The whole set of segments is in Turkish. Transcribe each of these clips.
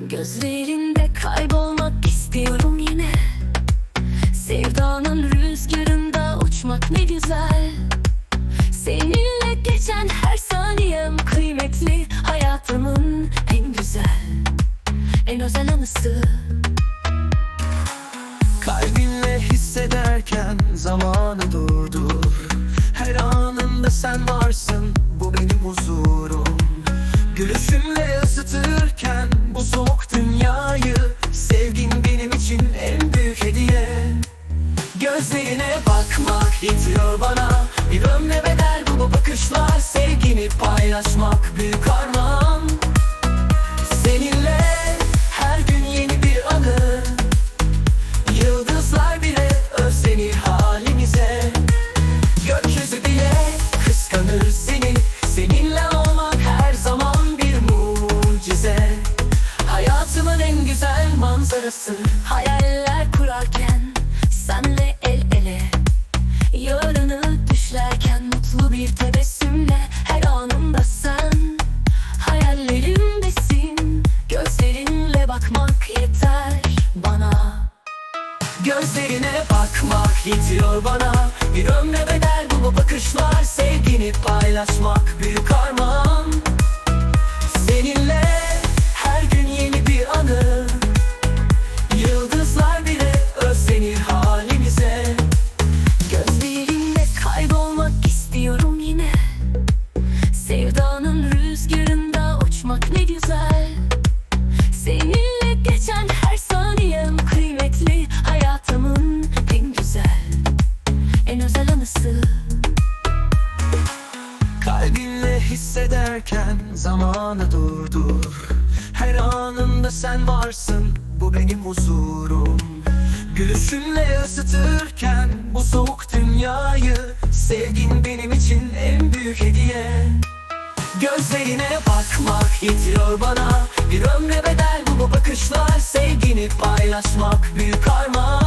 Gözlerinde kaybolmak istiyorum yine. Sevdanın rüzgarında uçmak ne güzel. Seninle geçen her saniyem kıymetli Hayatımın en güzel, en özel anısı. Kalbinle hissederken zamanı durdur. Her anında sen varsın bu benim huzurum. Gülüşünle ısıtırken bu yetiyor bana. Bir ömre bedel bu, bu bakışlar. Sevgini paylaşmak büyük armağan. Seninle her gün yeni bir anı. Yıldızlar bile özlenir halimize. Gökyüzü bile kıskanır seni. Seninle olmak her zaman bir mucize. Hayatımın en güzel manzarası. Hayaller bir Her anımda sen. Hayallerimdesin Gözlerinle bakmak yeter bana. Gözlerine bakmak yetiyor bana. Bir ömre bedel bu bakışlar Sevgini paylaşmak büyük armağan zamanı durdur. Her anında sen varsın bu benim huzurum. Gülüşünle ısıtırken bu soğuk dünyayı Sevgin benim için en büyük hediye. Gözlerine bakmak yetiyor bana. Bir ömre bedel bu bakışlar Sevgini paylaşmak büyük armağan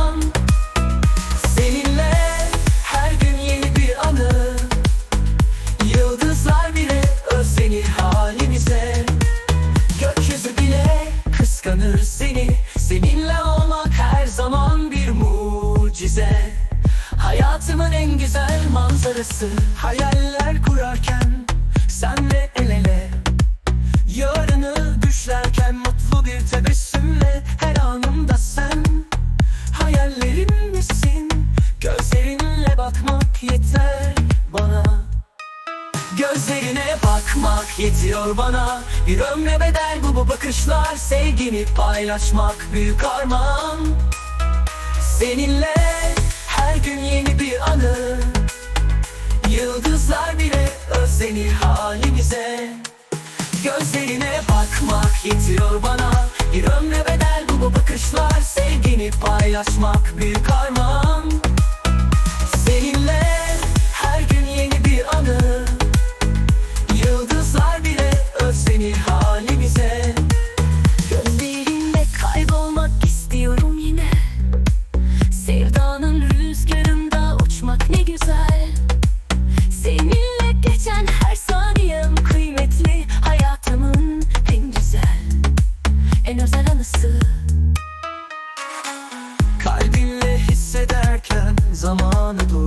kıskanır seni. Seninle olmak her zaman bir mucize. Hayatımın en güzel manzarası. Hayaller kurarken senle el ele. Yarını bakmak yetiyor bana. Bir ömre bedel bu, bu bakışlar Sevgini paylaşmak büyük armağan. Seninle her gün yeni bir anı. Yıldızlar bile özlenir halimize. Gözlerine bakmak yetiyor bana. Bir ömre bedel bu, bu bakışlar Sevgini paylaşmak büyük armağan anısı. Kalbinle hissederken zamanı dur.